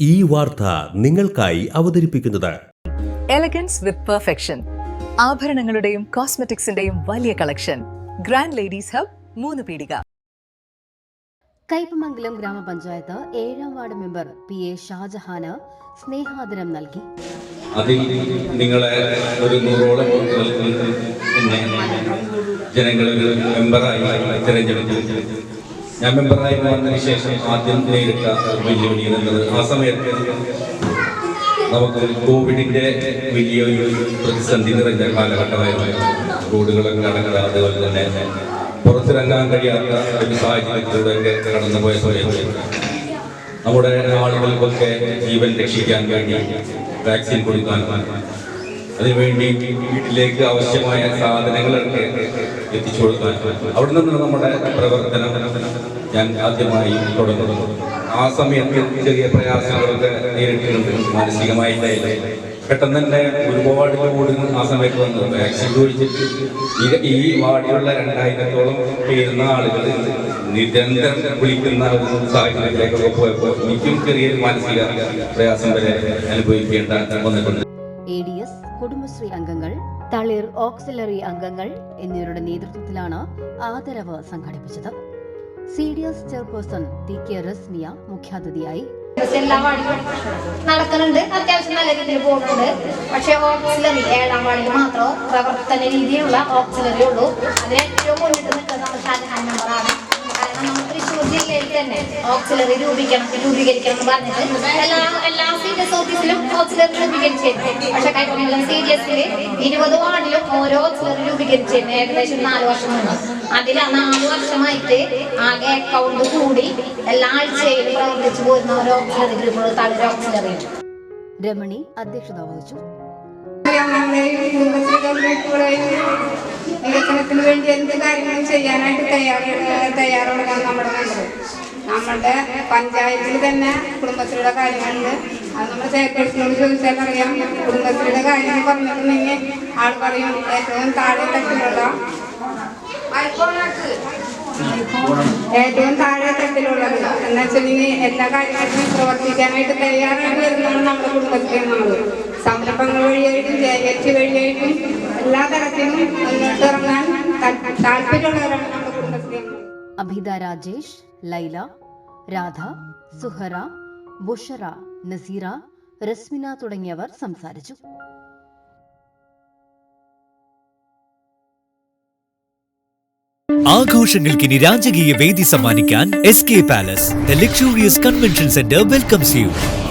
ഈ വാർത്ത നിങ്ങൾക്കായി അവതരിപ്പിക്കുന്നത് എലഗൻസ് വിത്ത് പെർഫെക്ഷൻ ആഭരണങ്ങളുടെയും കോസ്മെറ്റിക്സിന്റെയും വലിയ കളക്ഷൻ ഗ്രാൻഡ് ലേഡീസ് ഹബ് മൂന്ന് പീടിക കയ്പമംഗലം ഗ്രാമപഞ്ചായത്ത് ഏഴാം വാർഡ് മെമ്പർ പി എ ഷാജഹാന് സ്നേഹാദരം നൽകി അതിൽ നിങ്ങളെ ഒരു നൂറോളം ഒരു മെമ്പറായി തിരഞ്ഞെടുത്തു ഞാൻ മെമ്പറായി വന്നതിന് ശേഷം ആദ്യം നേരിട്ട വെല്ലുവിളി എന്നുള്ളത് ആ സമയത്ത് നമുക്ക് കോവിഡിന്റെ വലിയൊരു പ്രതിസന്ധി നിറഞ്ഞ കാലഘട്ടമായിരുന്നു. റോഡുകളൊക്കെ അടങ്ങുക അതുപോലെ തന്നെ പുറത്തിറങ്ങാൻ കഴിയാത്ത ഒരു സാഹചര്യത്തിലൂടെ കടന്നുപോയ സമയത്ത് നമ്മുടെ ആളുകൾക്കൊക്കെ ജീവൻ രക്ഷിക്കാൻ വേണ്ടി വാക്സിൻ കൊടുക്കാൻ അതിനുവേണ്ടി വീട്ടിലേക്ക് ആവശ്യമായ സാധനങ്ങളൊക്കെ എത്തിച്ചു കൊടുക്കാൻ അവിടെ നിന്നാണ് നമ്മുടെ പ്രവർത്തനം ഞാൻ ആദ്യമായി തുടങ്ങുന്നത് ആ സമയത്ത് ചെറിയ പ്രയാസങ്ങളൊക്കെ നേരിട്ടിട്ടുണ്ട്. മാനസികമായി പെട്ടെന്ന് തന്നെ ഒരുപാട് ചൂട് ആ സമയത്ത് വന്നു. വാക്സിൻ ചോദിച്ചിട്ട് ഈ- വാർഡിലുള്ള രണ്ടായിരത്തോളം പേരുന്ന ആളുകൾ നിരന്തരം വിളിക്കുന്ന ഒരു സാഹചര്യത്തിലേക്കൊക്കെ പോയപ്പോൾ എനിക്കും ചെറിയൊരു മാനസിക പ്രയാസം വരെ അനുഭവിക്കേണ്ട വന്നിട്ടുണ്ട്. അംഗങ്ങൾ തളിർ ഓക്സിലറി അംഗങ്ങൾ എന്നിവരുടെ നേതൃത്വത്തിലാണ് ആദരവ് സംഘടിപ്പിച്ചത്. C D S chairperson T K Rasmiya മുഖ്യാതിഥിയായി. നടക്കുന്നുണ്ട് അത്യാവശ്യം നല്ല രീതിയിൽ പോകുന്നുണ്ട്. പക്ഷേ ഓക്സിലറി ഏഴാം വാർഡിൽ മാത്രം പ്രവർത്തന രീതിയിലുള്ള ഓക്സിലറി ഉള്ളൂ. അതിന് ഏറ്റവും മുന്നിട്ട് നിൽക്കുന്നത് നമ്മുടെ ഷാജഹാൻ മെമ്പറാണ് തന്നെ ഓക്സിലറി രൂപീകരണം രൂപീകരിക്കണം പറഞ്ഞിട്ട് എല്ലാ എല്ലാ സി എസ് ഓഫീസിലും ഓക്സിലറി രൂപീകരിച്ചിരുന്നു പക്ഷെ കൈപ്പമംഗലം സി ഡി എസിൽ ഇരുപത് വാർഡിലും ഓരോ ഓക്സിലറി രൂപീകരിച്ചിരുന്നു ഏകദേശം നാല് വർഷം മുമ്പ്. അതിൽ ആ നാല് വർഷമായിട്ട് ആകെ അക്കൗണ്ട് കൂടി എല്ലാ ആഴ്ചയിലും പ്രവർത്തിച്ചു പോരുന്ന ഓരോ ഓക്സിലറി ഗ്രൂപ്പുകൾ തളിര ഓക്സിലറി രമണി അധ്യക്ഷത വഹിച്ചു. വികസനത്തിന് വേണ്ടി എന്ത് കാര്യങ്ങളും ചെയ്യാനായിട്ട് തയ്യാറെടുക്കാൻ തയ്യാറെടുക്കാൻ നമ്മുടെ നമ്മുടെ പഞ്ചായത്തിൽ തന്നെ കുടുംബശ്രീയുടെ കാര്യങ്ങളുണ്ട്. അത് നമ്മൾ ചെയർപേഴ്സണോട് ചോദിച്ചാൽ അറിയാം കുടുംബശ്രീയുടെ കാര്യം പറഞ്ഞിട്ടുണ്ടെങ്കിൽ ആൾ പറയും ഏറ്റവും താഴെ തട്ടിലുള്ള ഏറ്റവും താഴെ തട്ടിലുള്ളത്. എല്ലാ കാര്യങ്ങളും പ്രവർത്തിക്കാനായിട്ട് തയ്യാറായിട്ട് വരുന്നതാണ് നമ്മുടെ കുടുംബശ്രീ എന്നുള്ളത്. സംരംഭങ്ങൾ വഴിയായിട്ടും ജയറ്റ് വഴിയായിട്ടും എല്ലാ തരത്തിലും മുന്നോട്ട് ഇറങ്ങാൻ താ- താല്പര്യമുള്ളവരാണ് നമ്മുടെ കുടുംബശ്രീ അംഗങ്ങൾ. അഭിത രാജേഷ് ലൈല രാധ സുഹറ ബുഷറ നസീറ റസ്മിന തുടങ്ങിയവർ സംസാരിച്ചു ആഘോഷങ്ങൾക്കിനി രാജകീയ വേദി സമ്മാനിക്കാൻ S K palace the luxurious convention centre welcomes you